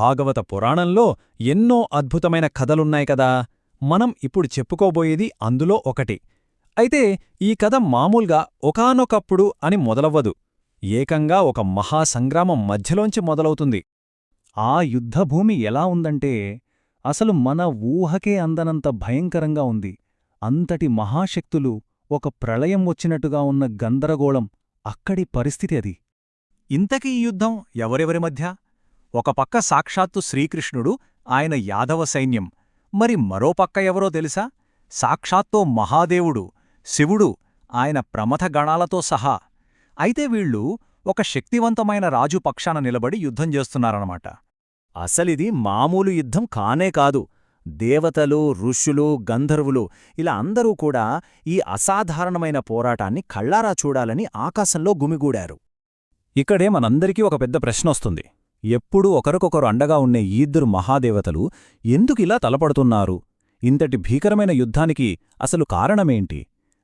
భాగవత పురాణంలో ఎన్నో అద్భుతమైన కథలున్నాయి కదా. మనం ఇప్పుడు చెప్పుకోబోయేది అందులో ఒకటి. అయితే ఈ కథ మామూలుగా ఒకానొకప్పుడు అని మొదలవ్వదు. ఏకంగా ఒక మహాసంగ్రామం మధ్యలోంచి మొదలవుతుంది. ఆ యుద్ధభూమి ఎలా ఉందంటే అసలు మన ఊహకే అందనంత భయంకరంగా ఉంది. అంతటి మహాశక్తులు ఒక ప్రళయం వచ్చినట్టుగా ఉన్న గందరగోళం అక్కడి పరిస్థితి అది. ఇంతకీ ఈ యుద్ధం ఎవరెవరి మధ్య? ఒకపక్క సాక్షాత్తు శ్రీకృష్ణుడు ఆయన యాదవ సైన్యం. మరి మరోపక్క ఎవరో తెలుసా? సాక్షాత్తో మహాదేవుడు శివుడు ఆయన ప్రమథ గణాలతో సహా. అయితే వీళ్ళు ఒక శక్తివంతమైన రాజు పక్షాన నిలబడి యుద్ధం చేస్తున్నారన్నమాట. అసలిది మామూలు యుద్ధం కానే కాదు. దేవతలు ఋషులు గంధర్వులు ఇలా అందరూ కూడా ఈ అసాధారణమైన పోరాటాన్ని కళ్ళారా చూడాలని ఆకాశంలో గుమిగూడారు. ఇక్కడే మనందరికీ ఒక పెద్ద ప్రశ్నొస్తుంది. ఎప్పుడూ ఒకరికొకరు అండగా ఉండే ఈ ఇద్దరు మహాదేవతలు ఎందుకిలా తలపడుతున్నారు? ఇంతటి భీకరమైన యుద్ధానికి అసలు కారణమేంటి?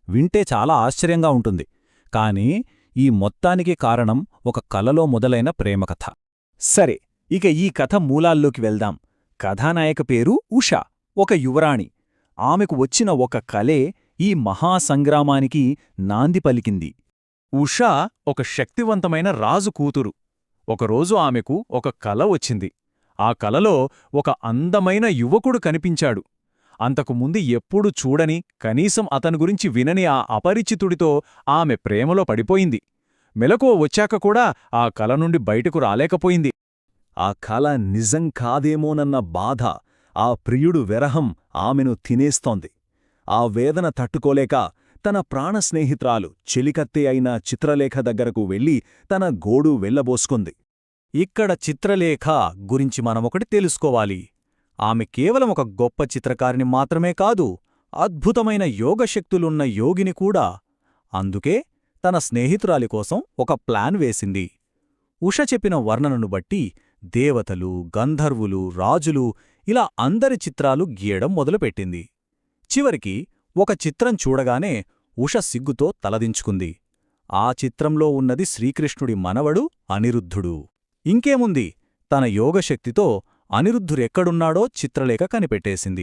వింటే చాలా ఆశ్చర్యంగా ఉంటుంది. కాని ఈ మొత్తానికి కారణం ఒక కలలో మొదలైన ప్రేమకథ. సరే ఇక ఈ కథ మూలాల్లోకి వెళ్దాం. కథానాయక పేరు ఉష ఒక యువరాణి. ఆమెకు వచ్చిన ఒక కలే ఈ మహాసంగ్రామానికి నాంది పలికింది. ఉషా ఒక శక్తివంతమైన రాజు కూతురు. ఒకరోజు ఆమెకు ఒక కల వచ్చింది. ఆ కలలో ఒక అందమైన యువకుడు కనిపించాడు. అంతకుముందు ఎప్పుడూ చూడని కనీసం అతని గురించి వినని ఆ అపరిచితుడితో ఆమె ప్రేమలో పడిపోయింది. మెలకువ వచ్చాక కూడా ఆ కల నుండి బయటకు రాలేకపోయింది. ఆ కల నిజం కాదేమోనన్న బాధ ఆ ప్రియుడు వెరహం ఆమెను తినేస్తోంది. ఆ వేదన తట్టుకోలేక తన ప్రాణ స్నేహితురాలు చెలికత్తే అయిన చిత్రలేఖ దగ్గరకు వెళ్ళి తన గోడు వెళ్ళబోసుకుంది ఇక్కడ చిత్రలేఖ గురించి మనమొకటి తెలుసుకోవాలి. ఆమె కేవలం ఒక గొప్ప చిత్రకారిని మాత్రమే కాదు అద్భుతమైన యోగశక్తులున్న యోగిని కూడా. అందుకే తన స్నేహితురాలి కోసం ఒక ప్లాన్ వేసింది. ఉష చెప్పిన వర్ణనను బట్టి దేవతలు గంధర్వులు రాజులు ఇలా అందరి చిత్రాలు గీయడం మొదలుపెట్టింది. చివరికి ఒక చిత్రం చూడగానే ఉష సిగ్గుతో తలదించుకుంది. ఆ చిత్రంలో ఉన్నది శ్రీకృష్ణుడి మనవడు అనిరుద్ధుడు. ఇంకేముంది? తన యోగశక్తితో అనిరుద్ధురెక్కడున్నాడో చిత్రలేఖ కనిపెట్టేసింది.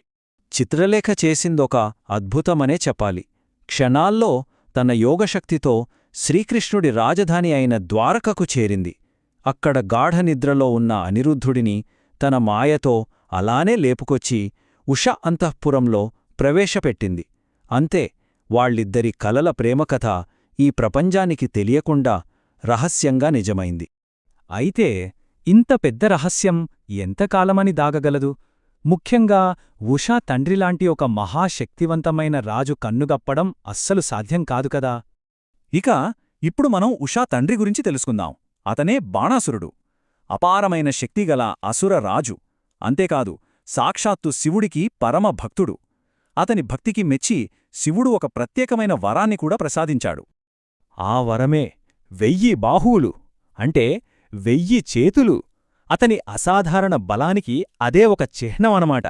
చిత్రలేఖ చేసిందొక అద్భుతమనే చెప్పాలి. క్షణాల్లో తన యోగశక్తితో శ్రీకృష్ణుడి రాజధాని అయిన ద్వారకకు చేరింది. అక్కడ గాఢనిద్రలో ఉన్న అనిరుద్ధుడిని తన మాయతో అలానే లేపుకొచ్చి ఉష అంతఃపురంలో ప్రవేశపెట్టింది. అంతే వాళ్ళిద్దరి కలల ప్రేమకథ ఈ ప్రపంచానికి తెలియకుండా రహస్యంగా నిజమైంది. అయితే ఇంత పెద్ద రహస్యం ఎంతకాలమని దాగగలదు? ముఖ్యంగా ఉషా తండ్రిలాంటి ఒక మహాశక్తివంతమైన రాజు కన్నుగప్పడం అస్సలు సాధ్యం కాదు కదా? ఇక ఇప్పుడు మనం ఉషా తండ్రి గురించి తెలుసుకుందాం. అతనే బాణాసురుడు. అపారమైన శక్తిగల అసుర రాజు. అంతేకాదు సాక్షాత్తు శివుడికి పరమ భక్తుడు. అతని భక్తికి మెచ్చి శివుడు ఒక ప్రత్యేకమైన వరాన్ని కూడా ప్రసాదించాడు. ఆ వరమే వెయ్యి బాహువులు అంటే వెయ్యి చేతులు అతని అసాధారణ బలానికి అదే ఒక చిహ్నమనమాట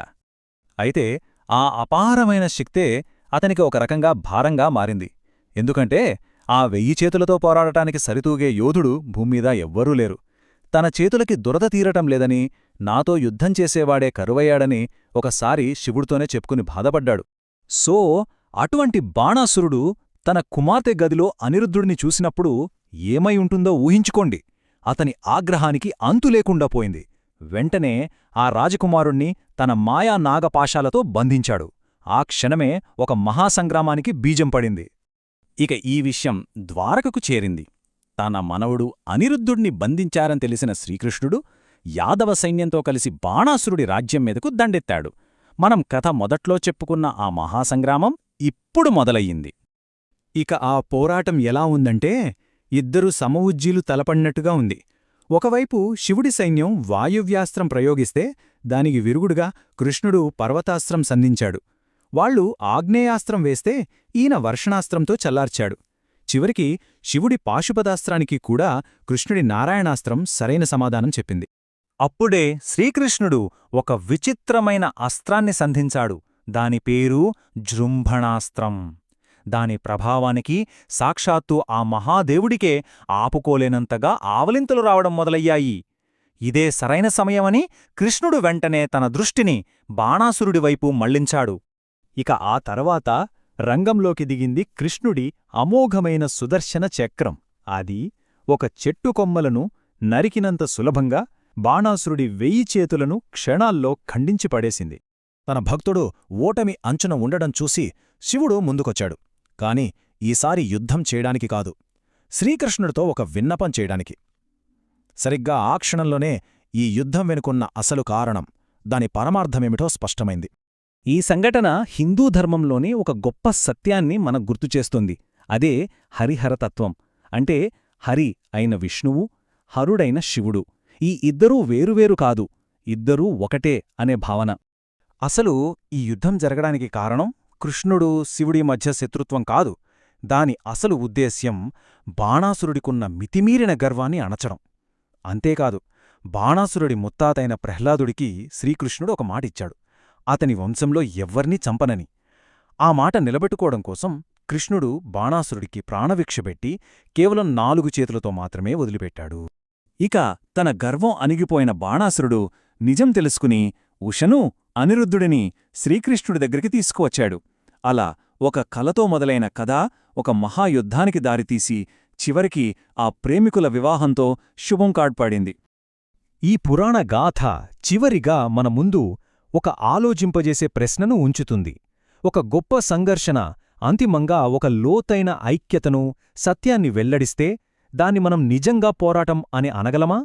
అయితే ఆ అపారమైన శక్తే అతనికి ఒక రకంగా భారంగా మారింది. ఎందుకంటే ఆ వెయ్యి చేతులతో పోరాడటానికి సరితూగే యోధుడు భూమ్మీద ఎవ్వరూ లేరు. తన చేతులకి దురద తీరటం లేదని నాతో యుద్ధం చేసేవాడే కరువయ్యాడని ఒకసారి శివుడితోనే చెప్పుకుని బాధపడ్డాడు. సో అటువంటి బాణాసురుడు తన కుమార్తె గదిలో అనిరుద్ధుడిని చూసినప్పుడు ఏమై ఉంటుందో ఊహించుకోండి. అతని ఆగ్రహానికి అంతులేకుండా పోయింది. వెంటనే ఆ రాజకుమారుణ్ణి తన మాయా నాగపాశాలతో బంధించాడు. ఆ క్షణమే ఒక మహాసంగ్రామానికి బీజం పడింది. ఇక ఈ విషయం ద్వారకకు చేరింది. తన మనవడు అనిరుద్ధుణ్ణి బంధించారని తెలిసిన శ్రీకృష్ణుడు యాదవ సైన్యంతో కలిసి బాణాసురుడి రాజ్యం మీదకు దండెత్తాడు. మనం కథ మొదట్లో చెప్పుకున్న ఆ మహాసంగ్రామం ఇప్పుడు మొదలయ్యింది. ఇక ఆ పోరాటం ఎలా ఉందంటే ఇద్దరు సమవుజ్జీలు తలపడినట్టుగా ఉంది. ఒకవైపు శివుడి సైన్యం వాయువ్యాస్త్రం ప్రయోగిస్తే దానికి విరుగుడుగా కృష్ణుడు పర్వతాస్త్రం సంధించాడు. వాళ్ళు ఆగ్నేయాస్త్రం వేస్తే ఈయన వర్షణాస్త్రంతో చల్లార్చాడు. చివరికి శివుడి పాశుపదాస్త్రానికి కూడా కృష్ణుడి నారాయణాస్త్రం సరైన సమాధానం చెప్పింది. అప్పుడే శ్రీకృష్ణుడు ఒక విచిత్రమైన అస్త్రాన్ని సంధించాడు. దాని పేరు జృంభణాస్త్రం. దాని ప్రభావానికి సాక్షాత్తు ఆ మహాదేవుడికే ఆపుకోలేనంతగా ఆవలింతలు రావడం మొదలయ్యాయి. ఇదే సరైన సమయమని కృష్ణుడు వెంటనే తన దృష్టిని బాణాసురుడివైపు మళ్ళించాడు. ఇక ఆ తర్వాత రంగంలోకి దిగింది కృష్ణుడి అమోఘమైన సుదర్శన చక్రం. అది ఒక చెట్టు కొమ్మలను నరికినంత సులభంగా బాణాసురుడి వెయ్యి చేతులను క్షణాల్లో ఖండించి పడేసింది. తన భక్తుడు ఓటమి అంచున ఉండడం చూసి శివుడు ముందుకొచ్చాడు. కాని ఈసారి యుద్ధం చేయడానికి కాదు. శ్రీకృష్ణుడితో ఒక విన్నపం చేయడానికి. సరిగ్గా ఆ క్షణంలోనే ఈ యుద్ధం వెనుకున్న అసలు కారణం దాని పరమార్థమేమిటో స్పష్టమైంది. ఈ సంఘటన హిందూ ధర్మంలోని ఒక గొప్ప సత్యాన్ని మనకు గుర్తుచేస్తుంది అదే హరిహరతత్వం అంటే హరి అయిన విష్ణువు హరుడైన శివుడు. ఈ ఇద్దరూ వేరువేరు కాదు. ఇద్దరూ ఒకటే అనే భావన. అసలు ఈ యుద్ధం జరగడానికి కారణం కృష్ణుడు శివుడి మధ్య శత్రుత్వం కాదు. దాని అసలు ఉద్దేశ్యం బాణాసురుడికున్న మితిమీరిన గర్వాన్ని అణచడం. అంతేకాదు బాణాసురుడి ముత్తాతైన ప్రహ్లాదుడికి శ్రీకృష్ణుడు ఒక మాటిచ్చాడు. అతని వంశంలో ఎవ్వర్నీ చంపనని. ఆ మాట నిలబెట్టుకోవడం కోసం కృష్ణుడు బాణాసురుడికి ప్రాణభిక్షపెట్టి కేవలం నాలుగు చేతులతో మాత్రమే వదిలిపెట్టాడు. ఇక తన గర్వం అణిగిపోయిన బాణాసురుడు నిజం తెలుసుకుని ఉషను అనిరుద్ధుడిని శ్రీకృష్ణుడి దగ్గరికి తీసుకువచ్చాడు. అలా ఒక కలతో మొదలైన కథ ఒక మహాయుద్ధానికి దారితీసి చివరికి ఆ ప్రేమికుల వివాహంతో శుభం కాడ్పాడింది. ఈ పురాణ గాథ చివరిగా మన ముందు ఒక ఆలోచింపజేసే ప్రశ్నను ఉంచుతుంది. ఒక గొప్ప సంఘర్షణ అంతిమంగా ఒక లోతైన ఐక్యతను సత్యాన్ని వెల్లడిస్తే దాన్ని మనం నిజంగా పోరాటం అని అనగలమా?